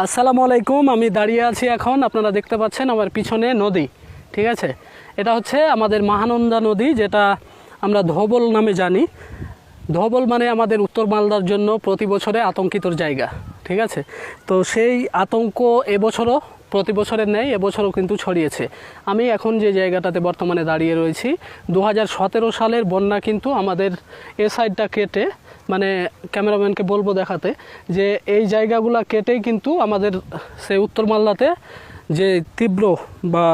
আসসালামু আলাইকুম, আমি দাঁড়িয়ে আছি এখন, আপনারা দেখতে পাচ্ছেন আমার পিছনে নদী, ঠিক আছে? এটা হচ্ছে আমাদের মহানন্দা নদী, যেটা আমরা ধবল নামে জানি। ধবল মানে আমাদের উত্তর মালদার জন্য প্রতি বছরে আতঙ্কিতর জায়গা, ঠিক আছে? তো সেই আতঙ্ক এবছরও প্রতি বছরের নেই এবছরও কিন্তু ছড়িয়েছে। আমি এখন যে জায়গাটাতে বর্তমানে দাঁড়িয়ে রয়েছি দু হাজার সতেরো সালের বন্যা কিন্তু আমাদের এ সাইডটা কেটে মানে ক্যামেরাম্যানকে বলব দেখাতে, যে এই জায়গাগুলো কেটেই কিন্তু আমাদের সেই উত্তর মালদাতে যে তীব্র বা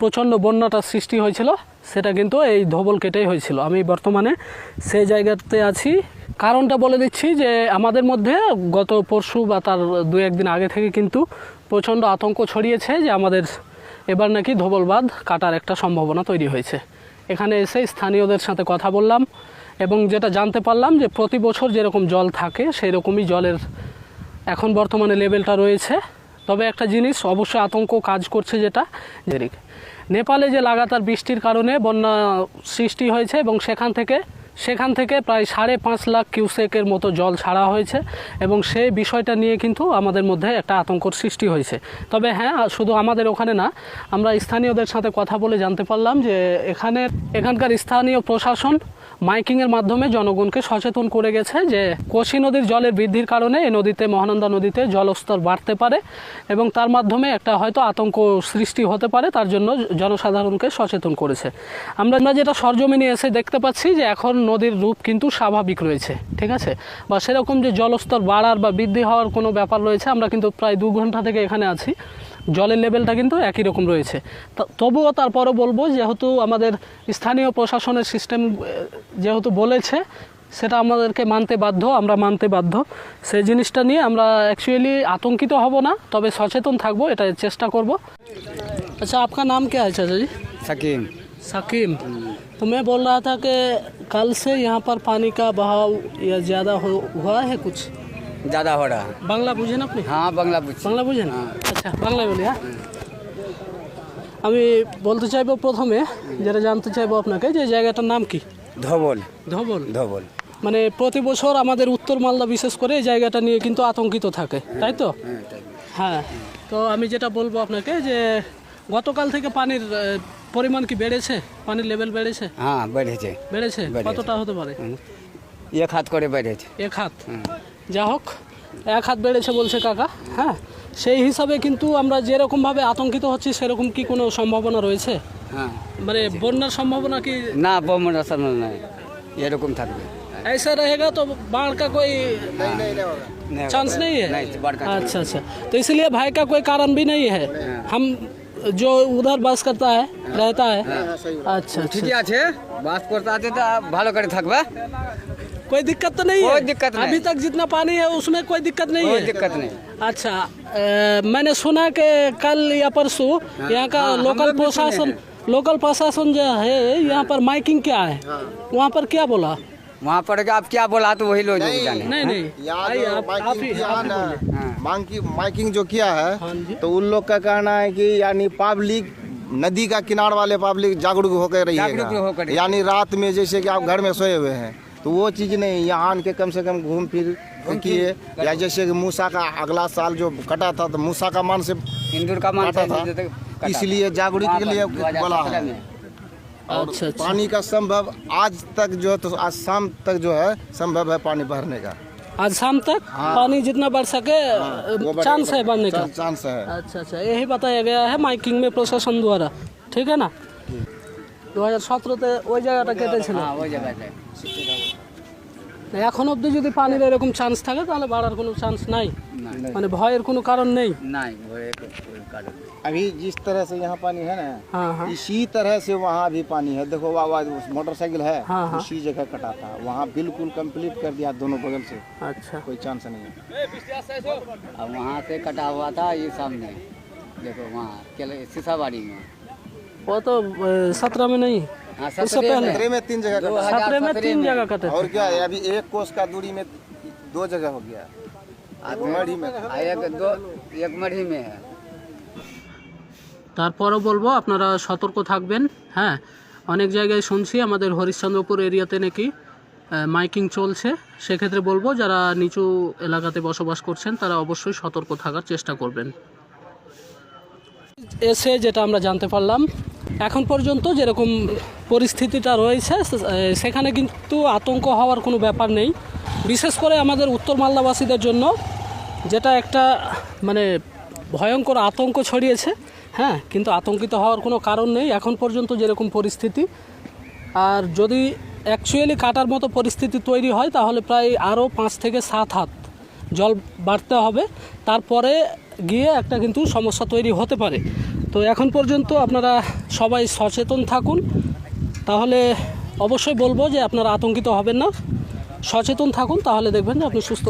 প্রচণ্ড বন্যাটার সৃষ্টি হয়েছিল, সেটা কিন্তু এই ধবল কেটেই হয়েছিল। আমি বর্তমানে সেই জায়গাতে আছি কারণটা বলে দিচ্ছি যে আমাদের মধ্যে গত পরশু বা তার দু একদিন আগে থেকে কিন্তু প্রচণ্ড আতঙ্ক ছড়িয়েছে যে আমাদের এবার নাকি ধবল বাঁধ কাটার একটা সম্ভাবনা তৈরি হয়েছে। এখানে এসে স্থানীয়দের সাথে কথা বললাম এবং যেটা জানতে পারলাম যে প্রতি বছর যেরকম জল থাকে সেই রকমই জলের এখন বর্তমানে লেভেলটা রয়েছে। তবে একটা জিনিস অবশ্যই আতঙ্ক কাজ করছে যেটা নেপালে যে লাগাতার বৃষ্টির কারণে বন্যা সৃষ্টি হয়েছে এবং সেখান থেকে সেখান থেকে প্রায় সাড়ে পাঁচ লাখ কিউসেকের মতো জল ছাড়া হয়েছে এবং সেই বিষয়টা নিয়ে কিন্তু আমাদের মধ্যে একটা আতঙ্কর সৃষ্টি হয়েছে। তবে হ্যাঁ শুধু আমাদের ওখানে না, আমরা স্থানীয়দের সাথে কথা বলে জানতে পারলাম যে এখানে এখানকার স্থানীয় প্রশাসন মাইকিংয়ের মাধ্যমে জনগণকে সচেতন করে গেছে যে কোশি নদীর জলের বৃদ্ধির কারণে এই নদীতে, মহানন্দা নদীতে জলস্তর বাড়তে পারে এবং তার মাধ্যমে একটা হয়তো আতঙ্ক সৃষ্টি হতে পারে, তার জন্য জনসাধারণকে সচেতন করেছে। আমরা আমরা যেটা সরজমিনে এসে দেখতে পাচ্ছি যে এখন নদীর রূপ কিন্তু স্বাভাবিক রয়েছে, ঠিক আছে? বা সেরকম যে জলস্তর বাড়ার বা বৃদ্ধি হওয়ার কোনো ব্যাপার রয়েছে, আমরা কিন্তু প্রায় দু ঘণ্টা থেকে এখানে আছি। জলের লেভেলটা কিন্তু একই রকম রয়েছে তা- তবুও তারপরও বলবো যেহেতু আমাদের স্থানীয় প্রশাসনের সিস্টেম যেহেতু বলেছে সেটা আমাদেরকে মানতে বাধ্য আমরা মানতে বাধ্য সেই জিনিসটা নিয়ে আমরা অ্যাকচুয়ালি আতঙ্কিত হব না তবে সচেতন থাকবো এটা চেষ্টা করব अच्छा आपका नाम क्या है चाचा जी सकीम सकीम तो मैं बोल रहा था कि कल से यहाँ पर पानी का बहाव या ज़्यादा हो हुआ है कुछ ज़्यादा हो रहा है বাংলা বুঝেন আপনি हाँ बंगला बुझ বাংলা বুঝেন আচ্ছা বাংলায় বলি হ্যাঁ? আমি বলতে চাইব প্রথমে যেটা জানতে চাইব আপনাকে যে জায়গাটার নাম কি? ধবল। ধবল? ধবল। মানে প্রতি বছর আমাদের উত্তর মালদা বিশেষ করে এই জায়গাটা নিয়ে কিন্তু আতঙ্কিত থাকে তাই তো? হ্যাঁ, হ্যাঁ, হ্যাঁ তো আমি যেটা বলব আপনাকে যে গতকাল থেকে পানির পরিমাণ কি বেড়েছে? পানির লেভেল বেড়েছে? হ্যাঁ বেড়েছে। বেড়েছে? কতটা হতে পারে? এক হাত করে বেড়েছে। এক হাত। যা হোক এক হাত বেড়েছে বলছে কাকা হ্যাঁ? সেই হিসাবে কিন্তু আমরা যেরকমভাবে আতঙ্কিত হচ্ছি সেরকম কি কোনো সম্ভাবনা রয়েছে हाँ মানে বন্যার সম্ভাবনা কি ना बम रसन नहीं এরকম থাকবে ऐसा रहेगा तो बाढ़ का कोई नहीं चांस नहीं है नहीं बड़का अच्छा अच्छा तो इसलिए भाई का कोई कारण भी नहीं है हम जो उधर बस करता है रहता है अच्छा अच्छा ঠিকই আছে বাস করতে আছে তো ভালো করে থাকবে कोई दिक्कत तो नहीं है? कोई दिक्कत नहीं। अभी तक जितना पानी है उसमें कोई दिक्कत नहीं कोई है? दिक्कत नहीं। अच्छा अ, मैंने सुना कि कल या परसों यहाँ का हाँ, लोकल प्रशासन लोकल प्रशासन जो है यहाँ पर माइकिंग क्या है? वहाँ पर क्या बोला? वहाँ पर आप क्या बोला तो वही लोग जाने। नहीं माइकिंग ही- है ही। की माइकिंग जो किया है हाँ तो उन लोग का कहना है कि यानी पब्लिक नदी का किनार वाले पब्लिक जागरूक होकर रही है यानी रात में जैसे कि आप घर में सोए हुए हैं तो वो चीज़ नहीं यहाँ आन के कम से कम घूम फिर किए या जैसे कि मूसा का अगला साल जो कटा था तो मूसा का मान से इंदूर का मान काटा था इसलिए जागरूक के लिए बोला है और अच्छा अच्छा पानी का संभव आज तक जो है तो आज शाम तक जो है संभव है पानी भरने का आज शाम तक हाँ। पानी जितना बढ़ सके वो बढ़ेगा। चांस है बढ़ने का चांस है अच्छा अच्छा यही बताया गया है माइकिंग में प्रशासन द्वारा ठीक है ना দু হাজার সতেরোতে ওই জায়গাটা কেটেছিল हाँ वो जगह है এখন অবধি যদি পানির এরকম চান্স থাকে তাহলে বাড়ার কোনো চান্স নাই মানে ভয়ের কোনো কারণ নেই नहीं वो एक कोई कारण नहीं। अभी जिस तरह से यहाँ पानी है ना हाँ हाँ इसी तरह से वहाँ भी पानी है देखो वहाँ वहाँ मोटरसाइकिल है हाँ, हाँ। उसी जगह कटा था वहाँ बिल्कुल कंप्लीट कर दिया दोनों बगल से अच्छा कोई चांस नहीं है अब वहाँ से कटा हुआ था ये सामने देखो वहाँ केले सीसाबाड़ी में वो तो सत्रह में नहीं हाँ उससे सत्रह पहले? में खतरे में तीन जगह दो कटा हजार सत्रह में सत्रह तीन में। जगह कटे और क्या है अभी एक कोस का दूरी में दो जगह हो गया अब मढ़ी में आ, एक दो एक मढ़ी में है তারপরও বলবো আপনারা সতর্ক থাকবেন হ্যাঁ অনেক জায়গায় শুনছি আমাদের হরিশ্চন্দ্রপুর এরিয়াতে নাকি মাইকিং চলছে সেক্ষেত্রে বলবো যারা নিচু এলাকাতে বসবাস করছেন তারা অবশ্যই সতর্ক থাকার চেষ্টা করবেন এসে যেটা আমরা জানতে পারলাম এখন পর্যন্ত যেরকম পরিস্থিতিটা রয়েছে সেখানে কিন্তু আতঙ্ক হওয়ার কোনো ব্যাপার নেই। বিশেষ করে আমাদের উত্তর মালদাবাসীদের জন্য যেটা একটা মানে ভয়ঙ্কর আতঙ্ক ছড়িয়েছে হ্যাঁ কিন্তু আতঙ্কিত হওয়ার কোনো কারণ নেই এখন পর্যন্ত যেরকম পরিস্থিতি। আর যদি অ্যাকচুয়ালি কাটার মতো পরিস্থিতি তৈরি হয়, তাহলে প্রায় আরও পাঁচ থেকে সাত হাত জল বাড়তে হবে। তারপরে গিয়ে একটা কিন্তু সমস্যা তৈরি হতে পারে। তো এখন পর্যন্ত আপনারা সবাই সচেতন থাকুন। তাহলে অবশ্যই বলব যে আপনারা আতঙ্কিত হবেন না। সচেতন থাকুন, তাহলে দেখবেন যে আপনি সুস্থ